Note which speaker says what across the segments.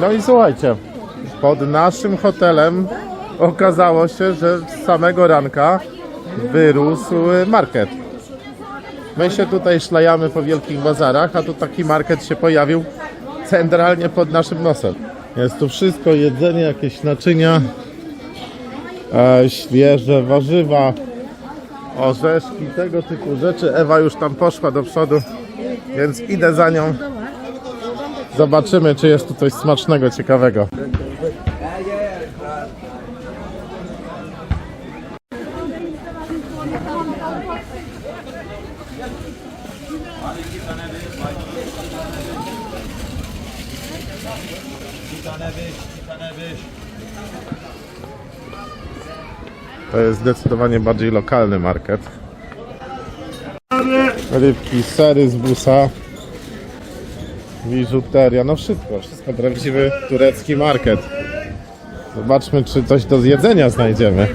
Speaker 1: No i słuchajcie, pod naszym hotelem okazało się, że z samego ranka wyrósł market. My się tutaj szlajamy po wielkich bazarach, a tu taki market się pojawił centralnie pod naszym nosem. Jest tu wszystko, jedzenie, jakieś naczynia, e, świeże warzywa, orzeszki, tego typu rzeczy. Ewa już tam poszła do przodu, więc idę za nią. Zobaczymy, czy jest tu coś smacznego, ciekawego. To jest zdecydowanie bardziej lokalny market. Rybki, sery z busa, biżuteria, no wszystko, wszystko prawdziwy turecki market. Zobaczmy, czy coś do zjedzenia znajdziemy.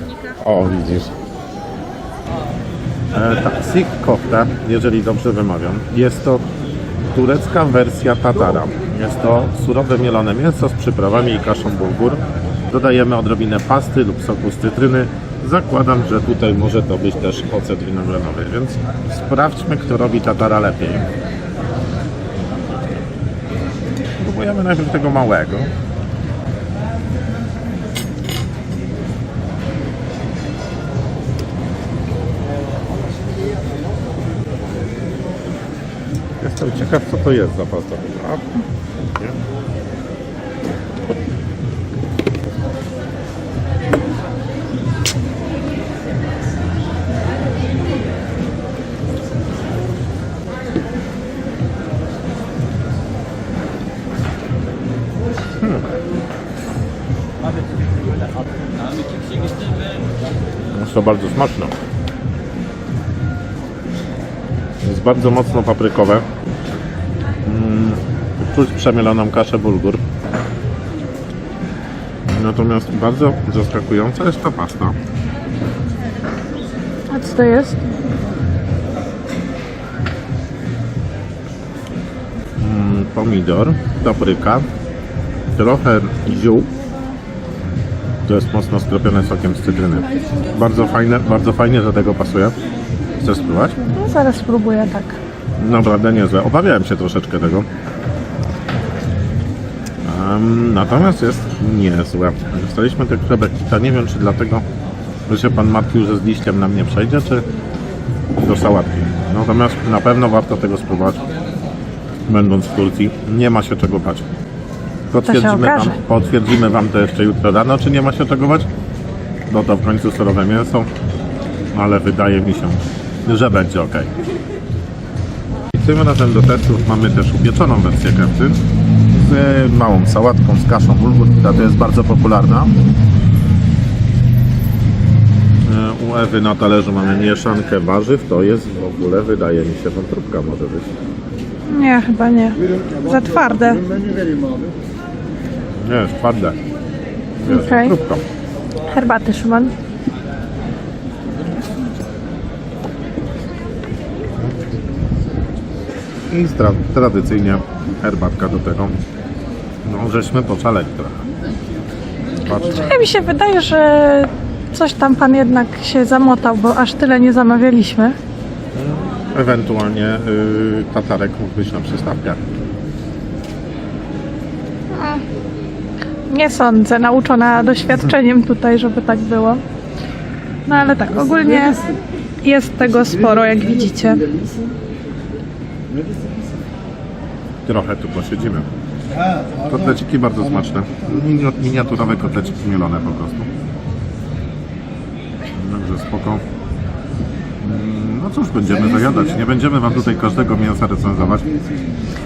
Speaker 1: O, widzisz. E, tak, sik kofta, jeżeli dobrze wymawiam, jest to turecka wersja tatara. Jest to surowe mielone mięso z przyprawami i kaszą bulgur. Dodajemy odrobinę pasty lub soku z cytryny. Zakładam, że tutaj może to być też ocet winogranowy, więc sprawdźmy, kto robi tatara lepiej. Próbujemy najpierw tego małego. Jestem ciekaw, co to jest za pasta. To bardzo smaczne. Jest bardzo mocno paprykowe. Mm, Czuć przemieloną kaszę bulgur. Natomiast bardzo zaskakująca jest ta pasta.
Speaker 2: A co to jest?
Speaker 1: Mm, Pomidor, papryka, trochę ziół. To jest mocno skropione sokiem z cytryny. Bardzo fajne, bardzo fajnie do tego pasuje. Chcesz spróbować?
Speaker 2: No, zaraz spróbuję tak.
Speaker 1: Naprawdę niezłe. Obawiałem się troszeczkę tego. Em, natomiast jest niezłe. Dostaliśmy te krebekita. Nie wiem, czy dlatego, że się pan martwił, że z liściem nam nie przejdzie, czy do sałatki. Natomiast na pewno warto tego spróbować, będąc w Turcji. Nie ma się czego bać. Potwierdzimy wam,
Speaker 2: okaże.
Speaker 1: potwierdzimy wam to jeszcze jutro rano, czy nie ma się czego bać. Bo to w końcu surowe mięso, ale wydaje mi się, że będzie ok. I tym razem do testów mamy też upieczoną wersję kefty z e, małą sałatką, z kaszą bulgur, która to jest bardzo popularna. E, U Ewy na talerzu mamy mieszankę warzyw, to jest w ogóle, wydaje mi się, wątróbka może być.
Speaker 2: Nie, chyba nie. Za twarde.
Speaker 1: Nie, jest twarde. Jest wątróbka.
Speaker 2: Herbaty, Szymon.
Speaker 1: I stra- tradycyjnie herbatka do tego. No, żeśmy poszaleli trochę.
Speaker 2: Ja mi się wydaje, że coś tam pan jednak się zamotał, bo aż tyle nie zamawialiśmy.
Speaker 1: Ewentualnie yy, tatarek mógł być na przystawkę.
Speaker 2: Nie sądzę, nauczona doświadczeniem tutaj, żeby tak było. No ale tak, ogólnie jest tego sporo, jak widzicie.
Speaker 1: Trochę tu posiedzimy. Kotleciki bardzo smaczne. Mini- Miniaturowe kotleciki mielone po prostu. Także spoko. Mm, No cóż, będziemy zajadać. Nie będziemy Wam tutaj każdego mięsa recenzować.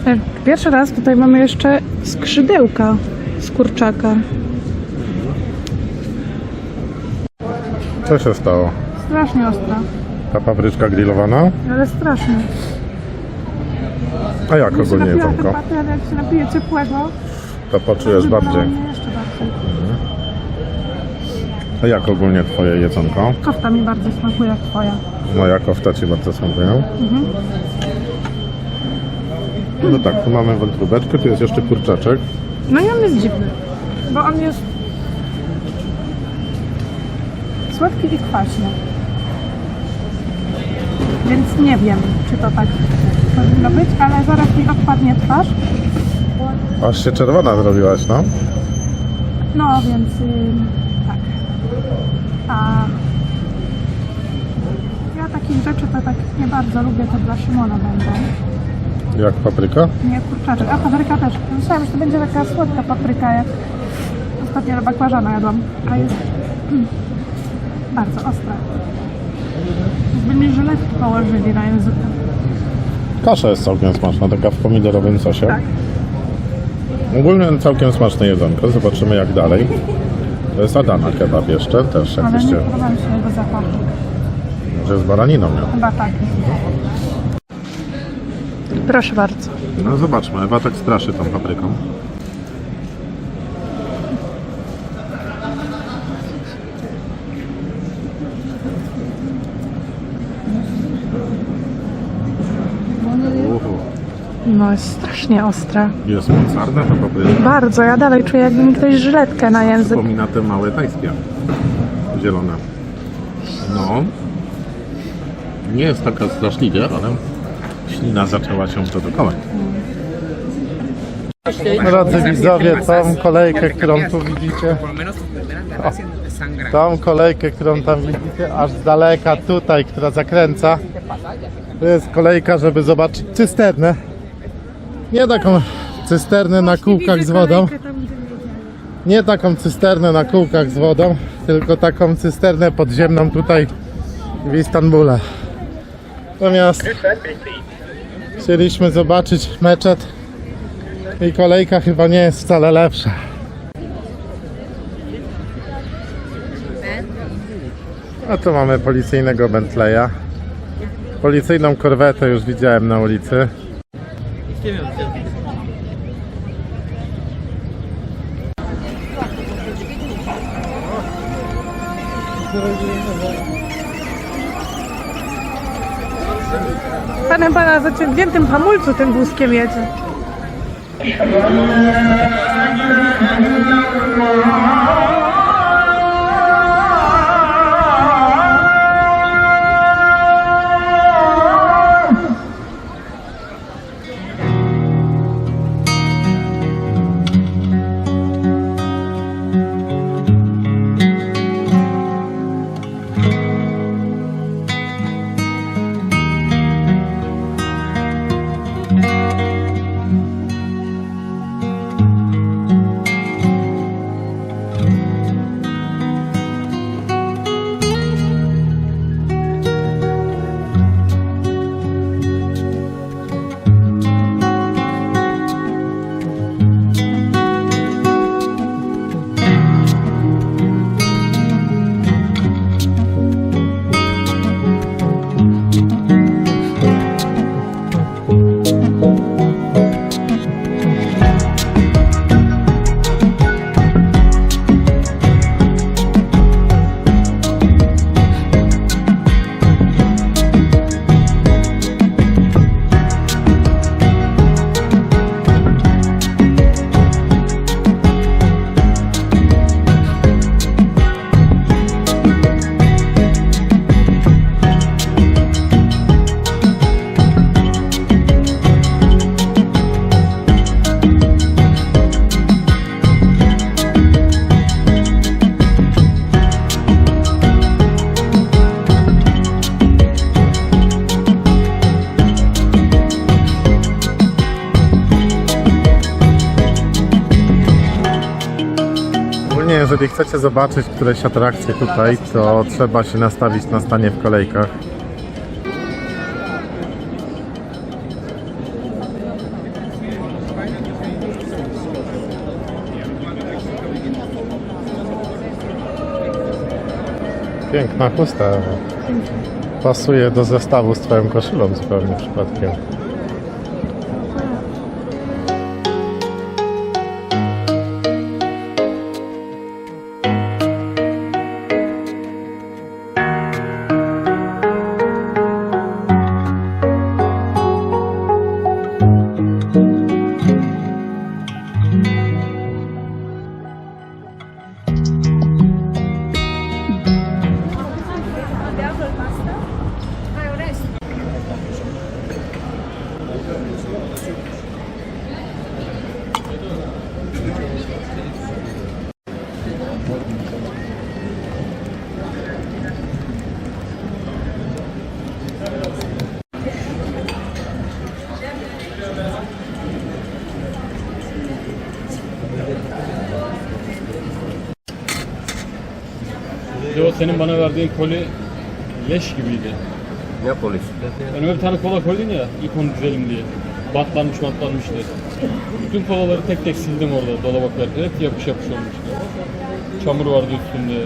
Speaker 2: E, Pierwszy raz tutaj mamy jeszcze skrzydełka z kurczaka.
Speaker 1: Co się stało?
Speaker 2: Strasznie ostra,
Speaker 1: Ta papryczka grillowana?
Speaker 2: ale strasznie.
Speaker 1: A jak ogólnie
Speaker 2: Napiła
Speaker 1: jedzonko?
Speaker 2: ale jak się napije ciepłego,
Speaker 1: To poczujesz bardziej.
Speaker 2: to mnie jeszcze bardziej.
Speaker 1: A jak ogólnie Twoje jedzonko?
Speaker 2: Kofta mi bardzo smakuje jak twoja.
Speaker 1: Moja kofta Ci bardzo smakuje. No tak, tu mamy wątróbeczkę, tu jest jeszcze kurczaczek.
Speaker 2: No i on jest dziwny, bo on jest słodki i kwaśny. Więc nie wiem, czy to tak powinno być, ale zaraz mi odpadnie twarz.
Speaker 1: Aż się czerwona zrobiłaś, no.
Speaker 2: No więc ym, tak. A ja takich rzeczy to tak nie bardzo lubię, to dla Szymona będą.
Speaker 1: Jak papryka?
Speaker 2: Nie kurczaczek, a papryka też. Myślałam, że to będzie taka słodka papryka, jak ostatnio bakłażana jadłam, a jest mm, bardzo ostra. Jakby mi żyletki położyli na języku.
Speaker 1: Kasza jest całkiem smaczna, taka w pomidorowym sosie.
Speaker 2: Tak.
Speaker 1: Ogólnie całkiem smaczne jedzonko, zobaczymy jak dalej. To jest Adana kebab jeszcze, też
Speaker 2: Ale
Speaker 1: jakiś
Speaker 2: nie podoba mi się jego zapach.
Speaker 1: że z baraniną miał.
Speaker 2: Chyba tak. Proszę bardzo.
Speaker 1: No zobaczmy, Ewa tak straszy tą papryką. Uhu,
Speaker 2: No jest strasznie ostra.
Speaker 1: Jest mocarna ta papryka.
Speaker 2: Bardzo, ja dalej czuję jakby mi ktoś żyletkę na język.
Speaker 1: Przypomina te małe tajskie. Zielone. No. Nie jest taka straszliwie, ale ślina zaczęła się produkować. Drodzy widzowie, tą kolejkę, którą tu widzicie,
Speaker 3: no sangran.
Speaker 1: tą kolejkę, którą tam widzicie, aż z daleka tutaj, która zakręca, to jest kolejka, żeby zobaczyć cysternę. Nie taką cysternę na kółkach z wodą, nie taką cysternę na kółkach z wodą, tylko taką cysternę podziemną tutaj w Istanbule. Natomiast chcieliśmy zobaczyć meczet i kolejka chyba nie jest wcale lepsza. A tu mamy policyjnego Bentleya. Policyjną korwetę już widziałem na ulicy.
Speaker 2: Panem pana zaciągniętym hamulcu tym wózkiem jedzie. Jeżeli chcecie zobaczyć któreś atrakcje tutaj, to trzeba się nastawić na stanie w kolejkach. Piękna chusta. Pasuje do zestawu z twoją koszulą zupełnie przypadkiem.
Speaker 4: Senin bana verdiğin koli leş gibiydi.
Speaker 5: Ne polis?
Speaker 4: Önüme bir tane kola koydun ya ilk onu düzelim diye. Batlanmış batlanmıştı. Bütün kolaları tek tek sildim orada dolaba koyarken. Hep yapış yapış olmuştu. Çamur vardı üstünde.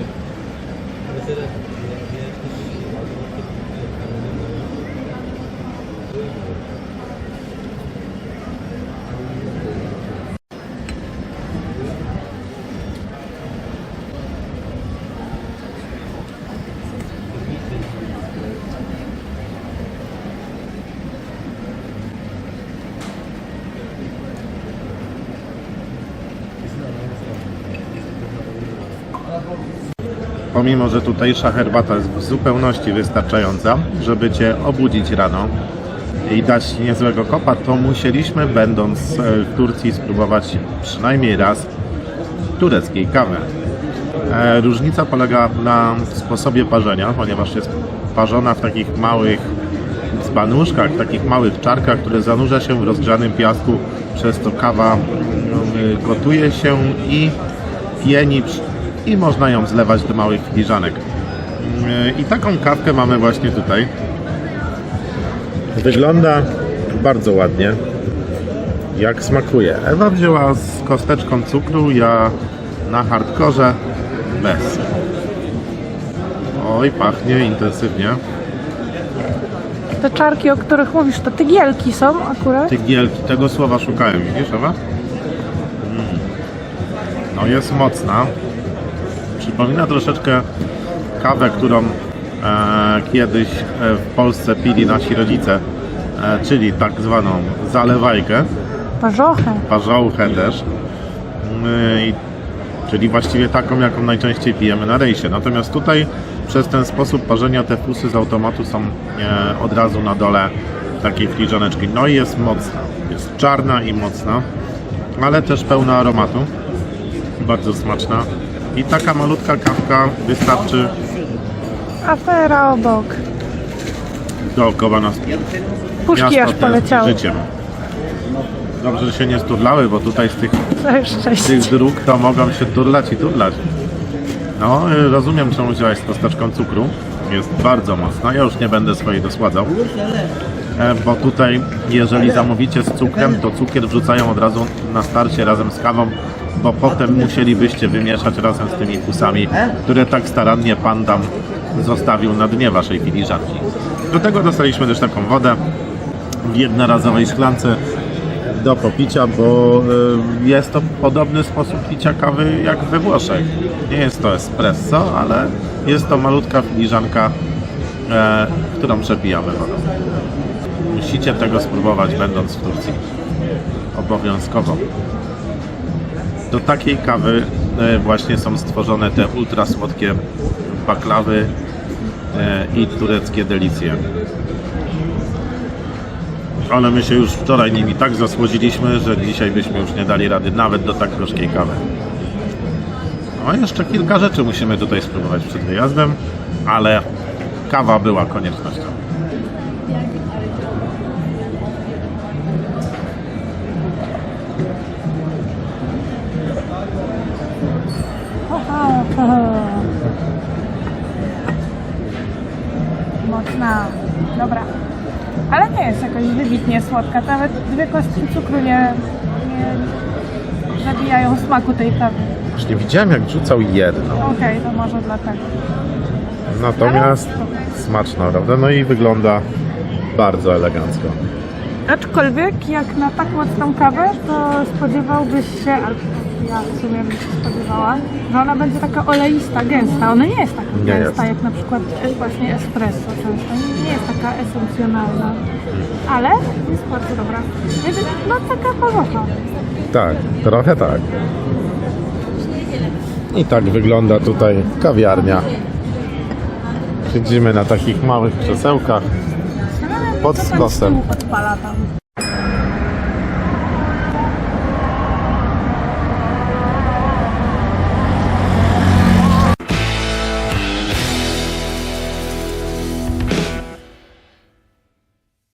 Speaker 1: Pomimo, że tutejsza herbata jest w zupełności wystarczająca, żeby Cię obudzić rano i dać niezłego kopa, to musieliśmy, będąc e, w Turcji, spróbować przynajmniej raz tureckiej kawy. E, Różnica polega na sposobie parzenia, ponieważ jest parzona w takich małych dzbanuszkach, takich małych czarkach, które zanurza się w rozgrzanym piasku, przez to kawa mm, gotuje się i pieni i można ją zlewać do małych filiżanek. Mm, I taką kawkę mamy właśnie tutaj. Wygląda bardzo ładnie. Jak smakuje? Ewa wzięła z kosteczką cukru, ja na hardkorze bez. Oj, pachnie intensywnie.
Speaker 2: Te czarki, o których mówisz, to tygielki są akurat.
Speaker 1: Tygielki, tego słowa szukałem, widzisz Ewa? Mm. No jest mocna. Przypomina troszeczkę kawę, którą e, kiedyś e, w Polsce pili nasi rodzice, e, czyli tak zwaną zalewajkę,
Speaker 2: Parzochę.
Speaker 1: parzołchę też, Mm, czyli właściwie taką, jaką najczęściej pijemy na rejsie. Natomiast tutaj przez ten sposób parzenia te fusy z automatu są od razu na dole takiej filiżaneczki. No i jest mocna, jest czarna i mocna, ale też pełna aromatu, bardzo smaczna. I taka malutka kawka wystarczy
Speaker 2: Afera obok.
Speaker 1: dookoła nas
Speaker 2: Puszki aż poleciały.
Speaker 1: życiem. Dobrze, że się nie sturlały, bo tutaj z tych
Speaker 2: Całe
Speaker 1: tych
Speaker 2: szczęście.
Speaker 1: dróg to mogą się turlać i turlać. No, y, rozumiem czemu wziąłeś z kosteczką cukru. Jest bardzo mocna. Ja już nie będę swojej dosładzał. E, Bo tutaj, jeżeli zamówicie z cukrem, to cukier wrzucają od razu na starcie razem z kawą, bo potem musielibyście wymieszać razem z tymi fusami, które tak starannie pan tam zostawił na dnie waszej filiżanki. Do tego dostaliśmy też taką wodę w jednorazowej szklance do popicia, bo y, jest to podobny sposób picia kawy jak we Włoszech. Nie jest to espresso, ale jest to malutka filiżanka, e, którą przepijamy wodą. Musicie tego spróbować będąc w Turcji. Obowiązkowo. Do takiej kawy e, właśnie są stworzone te ultra słodkie baklawy e, i tureckie delicje. Ale my się już wczoraj nimi tak zasłodziliśmy, że dzisiaj byśmy już nie dali rady nawet do tak gorzkiej kawy. No jeszcze kilka rzeczy musimy tutaj spróbować przed wyjazdem, ale kawa była koniecznością.
Speaker 2: Mocna. Dobra. Ale nie jest jakoś wybitnie słodka. Nawet dwie kostki cukru nie, nie zabijają smaku tej kawy.
Speaker 1: Już nie widziałem jak rzucał jedno.
Speaker 2: Okej, to może dlatego.
Speaker 1: Natomiast smaczna, prawda? No i wygląda bardzo elegancko.
Speaker 2: Aczkolwiek jak na tak mocną kawę, to spodziewałbyś się, albo ja w sumie bym się spodziewała, że ona będzie taka oleista, gęsta. Ona nie jest taka
Speaker 1: Nie
Speaker 2: gęsta
Speaker 1: jest.
Speaker 2: jak na przykład właśnie espresso często. Nie jest taka esencjonalna. Ale jest bardzo dobra. Jest, No taka parzocha.
Speaker 1: Tak, trochę tak. I tak wygląda tutaj kawiarnia. Siedzimy na takich małych krzesełkach pod skosem.
Speaker 2: Odpala tam.